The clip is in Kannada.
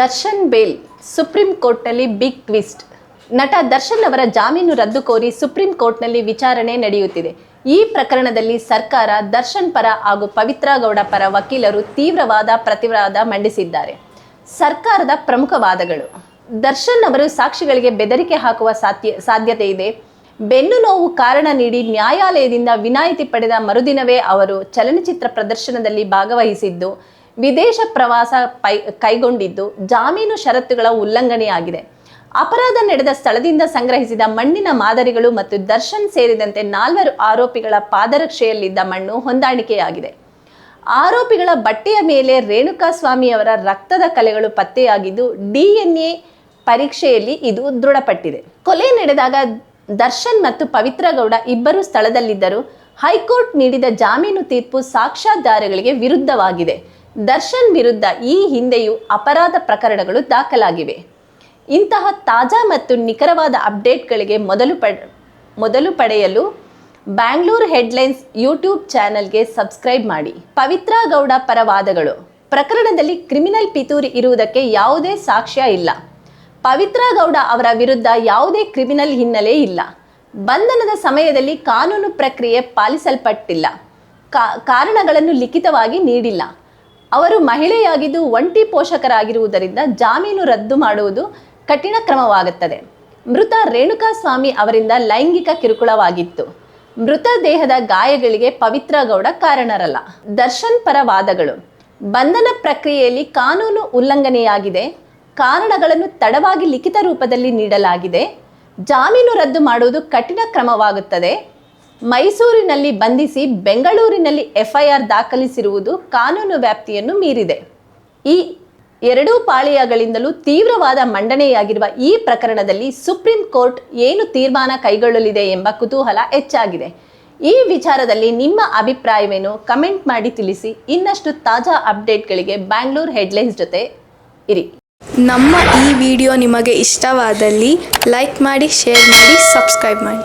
ದರ್ಶನ್ ಬೇಲ್ ಸುಪ್ರೀಂ ಕೋರ್ಟ್ನಲ್ಲಿ ಬಿಗ್ ಟ್ವಿಸ್ಟ್. ನಟ ದರ್ಶನ್ ಅವರ ಜಾಮೀನು ರದ್ದು ಕೋರಿ ಸುಪ್ರೀಂ ಕೋರ್ಟ್ನಲ್ಲಿ ವಿಚಾರಣೆ ನಡೆಯುತ್ತಿದೆ. ಈ ಪ್ರಕರಣದಲ್ಲಿ ಸರ್ಕಾರ ದರ್ಶನ್ ಪರ ಹಾಗೂ ಪವಿತ್ರ ಗೌಡ ಪರ ವಕೀಲರು ತೀವ್ರವಾದ ಪ್ರತಿವಾದ ಮಂಡಿಸಿದ್ದಾರೆ. ಸರ್ಕಾರದ ಪ್ರಮುಖ ವಾದಗಳು. ದರ್ಶನ್ ಅವರು ಸಾಕ್ಷಿಗಳಿಗೆ ಬೆದರಿಕೆ ಹಾಕುವ ಸಾಧ್ಯ, ಸಾಧ್ಯತೆ ಇದೆ. ಬೆನ್ನು ನೋವು ಕಾರಣ ನೀಡಿ ನ್ಯಾಯಾಲಯದಿಂದ ವಿನಾಯಿತಿ ಪಡೆದ ಮರುದಿನವೇ ಅವರು ಚಲನಚಿತ್ರ ಪ್ರದರ್ಶನದಲ್ಲಿ ಭಾಗವಹಿಸಿದ್ದು. ವಿದೇಶ ಪ್ರವಾಸ ಪೈ, ಕೈಗೊಂಡಿದ್ದು ಜಾಮೀನು ಷರತ್ತುಗಳ ಉಲ್ಲಂಘನೆಯಾಗಿದೆ. ಅಪರಾಧ ನಡೆದ ಸ್ಥಳದಿಂದ ಸಂಗ್ರಹಿಸಿದ ಮಣ್ಣಿನ ಮಾದರಿಗಳು ಮತ್ತು ದರ್ಶನ್ ಸೇರಿದಂತೆ ನಾಲ್ವರು ಆರೋಪಿಗಳ ಪಾದರಕ್ಷೆಯಲ್ಲಿದ್ದ ಮಣ್ಣು ಹೊಂದಾಣಿಕೆಯಾಗಿದೆ. ಆರೋಪಿಗಳ ಬಟ್ಟೆಯ ಮೇಲೆ ರೇಣುಕಾಸ್ವಾಮಿ ಅವರ ರಕ್ತದ ಕಲೆಗಳು ಪತ್ತೆಯಾಗಿದ್ದು, ಡಿಎನ್ಎ ಪರೀಕ್ಷೆಯಲ್ಲಿ ಇದು ದೃಢಪಟ್ಟಿದೆ. ಕೊಲೆ ನಡೆದಾಗ ದರ್ಶನ್ ಮತ್ತು ಪವಿತ್ರ ಗೌಡ ಇಬ್ಬರು ಸ್ಥಳದಲ್ಲಿದ್ದರು ಹೈಕೋರ್ಟ್ ನೀಡಿದ ಜಾಮೀನು ತೀರ್ಪು ಸಾಕ್ಷ್ಯಾಧಾರಗಳಿಗೆ ವಿರುದ್ಧವಾಗಿದೆ. ದರ್ಶನ್ ವಿರುದ್ಧ ಈ ಹಿಂದೆಯೂ ಅಪರಾಧ ಪ್ರಕರಣಗಳು ದಾಖಲಾಗಿವೆ. ಇಂತಹ ತಾಜಾ ಮತ್ತು ನಿಖರವಾದ ಅಪ್ಡೇಟ್ಗಳಿಗೆ ಮೊದಲು ಪಡ್, ಮೊದಲು ಪಡೆಯಲು ಬ್ಯಾಂಗ್ಳೂರ್ ಹೆಡ್ಲೈನ್ಸ್ ಯೂಟ್ಯೂಬ್ ಚಾನೆಲ್ಗೆ ಸಬ್ಸ್ಕ್ರೈಬ್ ಮಾಡಿ. ಪವಿತ್ರ ಗೌಡ ಪರವಾದಗಳು ಪ್ರಕರಣದಲ್ಲಿ ಕ್ರಿಮಿನಲ್ ಪಿತೂರಿ ಇರುವುದಕ್ಕೆ ಯಾವುದೇ ಸಾಕ್ಷ್ಯ ಇಲ್ಲ. ಪವಿತ್ರ ಗೌಡ ಅವರ ವಿರುದ್ಧ ಯಾವುದೇ ಕ್ರಿಮಿನಲ್ ಹಿನ್ನೆಲೆ ಇಲ್ಲ. ಬಂಧನದ ಸಮಯದಲ್ಲಿ ಕಾನೂನು ಪ್ರಕ್ರಿಯೆ ಪಾಲಿಸಲ್ಪಟ್ಟಿಲ್ಲ. ಕಾರಣಗಳನ್ನು ಲಿಖಿತವಾಗಿ ನೀಡಿಲ್ಲ. ಅವರು ಮಹಿಳೆಯಾಗಿದ್ದು ಒಂಟಿ ಪೋಷಕರಾಗಿರುವುದರಿಂದ ಜಾಮೀನು ರದ್ದು ಮಾಡುವುದು ಕಠಿಣ ಕ್ರಮವಾಗುತ್ತದೆ. ಮೃತ ರೇಣುಕಾಸ್ವಾಮಿ ಅವರಿಂದ ಲೈಂಗಿಕ ಕಿರುಕುಳವಾಗಿತ್ತು. ಮೃತ ದೇಹದ ಗಾಯಗಳಿಗೆ ಪವಿತ್ರ ಗೌಡ ಕಾರಣರಲ್ಲ. ದರ್ಶನ್ ಪರ ವಾದಗಳು. ಬಂಧನ ಪ್ರಕ್ರಿಯೆಯಲ್ಲಿ ಕಾನೂನು ಉಲ್ಲಂಘನೆಯಾಗಿದೆ. ಕಾರಣಗಳನ್ನು ತಡವಾಗಿ ಲಿಖಿತ ರೂಪದಲ್ಲಿ ನೀಡಲಾಗಿದೆ. ಜಾಮೀನು ರದ್ದು ಮಾಡುವುದು ಕಠಿಣ ಕ್ರಮವಾಗುತ್ತದೆ. ಮೈಸೂರಿನಲ್ಲಿ ಬಂಧಿಸಿ ಬೆಂಗಳೂರಿನಲ್ಲಿ ಎಫ್ಐಆರ್ ದಾಖಲಿಸಿರುವುದು ಕಾನೂನು ವ್ಯಾಪ್ತಿಯನ್ನು ಮೀರಿದೆ. ಈ ಎರಡೂ ಪಾಳಿಯಗಳಿಂದಲೂ ತೀವ್ರವಾದ ಮಂಡನೆಯಾಗಿರುವ ಈ ಪ್ರಕರಣದಲ್ಲಿ ಸುಪ್ರೀಂ ಕೋರ್ಟ್ ಏನು ತೀರ್ಮಾನ ಕೈಗೊಳ್ಳಲಿದೆ ಎಂಬ ಕುತೂಹಲ ಹೆಚ್ಚಾಗಿದೆ. ಈ ವಿಚಾರದಲ್ಲಿ ನಿಮ್ಮ ಅಭಿಪ್ರಾಯವೇನು ಕಮೆಂಟ್ ಮಾಡಿ ತಿಳಿಸಿ. ಇನ್ನಷ್ಟು ತಾಜಾ ಅಪ್ಡೇಟ್ಗಳಿಗೆ ಬ್ಯಾಂಗ್ಳೂರ್ ಹೆಡ್ಲೈನ್ಸ್ ಜೊತೆ ಇರಿ. ನಮ್ಮ ಈ ವಿಡಿಯೋ ನಿಮಗೆ ಇಷ್ಟವಾದಲ್ಲಿ ಲೈಕ್ ಮಾಡಿ, ಶೇರ್ ಮಾಡಿ, ಸಬ್ಸ್ಕ್ರೈಬ್ ಮಾಡಿ.